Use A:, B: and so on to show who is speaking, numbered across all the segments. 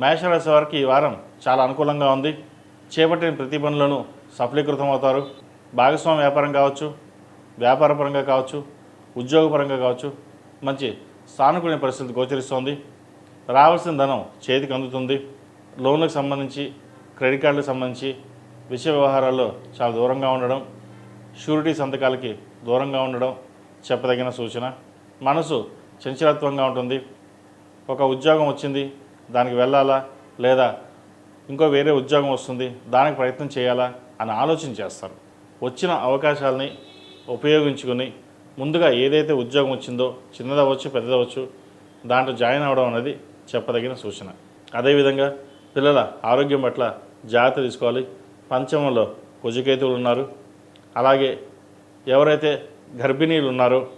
A: మేషరాశి వారికి ఈ వారం చాలా అనుకూలంగా ఉంది. చేపట్టిన ప్రతి పనులను సఫలీకృతం అవుతారు భాగస్వామి వ్యాపారం కావచ్చు వ్యాపారపరంగా కావచ్చు ఉద్యోగపరంగా కావచ్చు మంచి సానుకూల పరిస్థితి గోచరిస్తోంది. రావాల్సిన ధనం చేతికి అందుతుంది. లోన్లకు సంబంధించి క్రెడిట్ కార్డులకు సంబంధించి విషయ వ్యవహారాల్లో చాలా దూరంగా ఉండడం షూరిటీ సంతకాలకి దూరంగా ఉండడం చెప్పదగిన సూచన. మనసు చంచలత్వంగా ఉంటుంది. ఒక ఉద్యోగం వచ్చింది దానికి వెళ్ళాలా? లేదా ఇంకో వేరే ఉద్యోగం వస్తుంది దానికి ప్రయత్నం చేయాలా? అని ఆలోచన చేస్తారు. వచ్చిన అవకాశాలని ఉపయోగించుకొని ముందుగా ఏదైతే ఉద్యోగం వచ్చిందో చిన్నదవచ్చు పెద్దదవచ్చు దాంట్లో జాయిన్ అవ్వడం అనేది చెప్పదగిన సూచన. అదేవిధంగా పిల్లల ఆరోగ్యం పట్ల జాగ్రత్త తీసుకోవాలి. పంచమంలో కుజకేతువులు ఉన్నారు. అలాగే ఎవరైతే గర్భిణీలు ఉన్నారో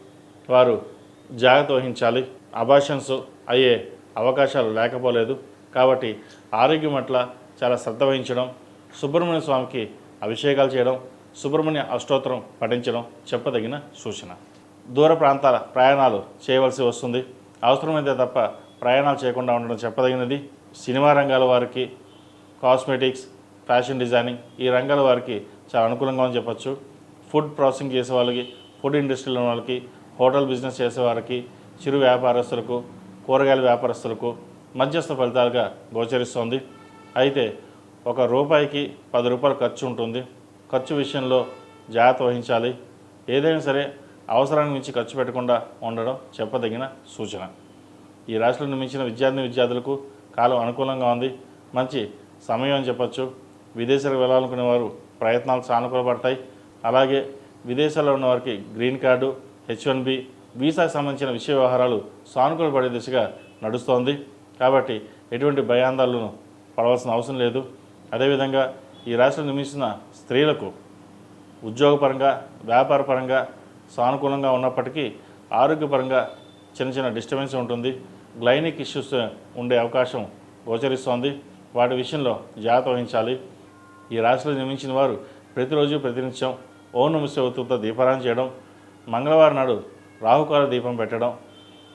A: వారు జాగ్రత్త వహించాలి. అబాషన్స్ అయ్యే అవకాశాలు లేకపోలేదు. కాబట్టి ఆరోగ్యం పట్ల చాలా శ్రద్ధ వహించడం సుబ్రహ్మణ్య స్వామికి అభిషేకాలు చేయడం సుబ్రహ్మణ్య అష్టోత్తరం పఠించడం చెప్పదగిన సూచన. దూర ప్రాంతాల ప్రయాణాలు చేయవలసి వస్తుంది. అవసరమైతే తప్ప ప్రయాణాలు చేయకుండా ఉండడం చెప్పదగినది. సినిమా రంగాల వారికి కాస్మెటిక్స్ ఫ్యాషన్ డిజైనింగ్ ఈ రంగాల వారికి చాలా అనుకూలంగా అని చెప్పచ్చు. ఫుడ్ ప్రాసెసింగ్ చేసే వాళ్ళకి ఫుడ్ ఇండస్ట్రీలో ఉన్న వాళ్ళకి హోటల్ బిజినెస్ చేసే వారికి చిరు వ్యాపారస్తులకు కూరగాయల వ్యాపారస్తులకు మధ్యస్థ ఫలితాలుగా గోచరిస్తోంది. అయితే ఒక రూపాయికి పది రూపాయలు ఖర్చు ఉంటుంది. ఖర్చు విషయంలో జాగ్రత్త వహించాలి. ఏదైనా సరే అవసరానికి మించి ఖర్చు పెట్టకుండా ఉండడం చెప్పదగిన సూచన. ఈ రాశిలో నిర్మించిన విద్యార్థిని విద్యార్థులకు కాలం అనుకూలంగా ఉంది. మంచి సమయం అని చెప్పచ్చు. విదేశాలకు వెళ్ళాలనుకునే వారు ప్రయత్నాలు సానుకూలపడతాయి. అలాగే విదేశాల్లో ఉన్న వారికి green card H one B వీసాకు సంబంధించిన విషయ వ్యవహారాలు సానుకూలపడే దిశగా నడుస్తోంది. కాబట్టి ఎటువంటి భయాందాలను పడవలసిన అవసరం లేదు. అదేవిధంగా ఈ రాష్ట్రం నిర్మిస్తున్న స్త్రీలకు ఉద్యోగపరంగా వ్యాపారపరంగా సానుకూలంగా ఉన్నప్పటికీ ఆరోగ్యపరంగా చిన్న చిన్న డిస్టర్బెన్స్ ఉంటుంది. గ్లైనిక్ ఇష్యూస్ ఉండే అవకాశం గోచరిస్తోంది. వాటి విషయంలో జాగ్రత్త వహించాలి. ఈ రాశిలో నిర్మించిన వారు ప్రతిరోజు ప్రతినిత్యం ఓం నమస్వతులతో దీపారాయణ చేయడం మంగళవారం నాడు రాహుకాల దీపం పెట్టడం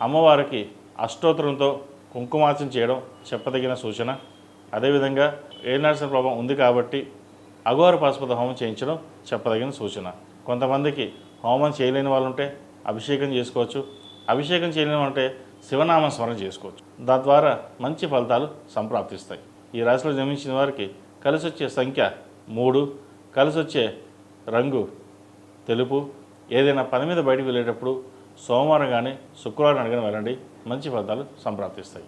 A: అమ్మవారికి అష్టోత్తరంతో కుంకుమార్చన చేయడం చెప్పదగిన సూచన. అదేవిధంగా ఏనాడ్సిన ప్రభావం ఉంది కాబట్టి అఘోర పాశుపత హోమం చేయించడం చెప్పదగిన సూచన. కొంతమందికి హోమం చేయలేని వాళ్ళు ఉంటే అభిషేకం చేసుకోవచ్చు. అభిషేకం చేయలేని వాళ్ళు ఉంటే శివనామ స్మరణ చేసుకోవచ్చు. దాని ద్వారా మంచి ఫలితాలు సంప్రాప్తిస్తాయి. ఈ రాశిలో జన్మించిన వారికి కలిసి వచ్చే సంఖ్య మూడు కలిసి వచ్చే రంగు తెలుపు. ఏదైనా పని మీద బయటకు వెళ్ళేటప్పుడు సోమవారం కానీ శుక్రవారం కానీ వెళ్ళండి. మంచి ఫలితాలు సంప్రాప్తిస్తాయి.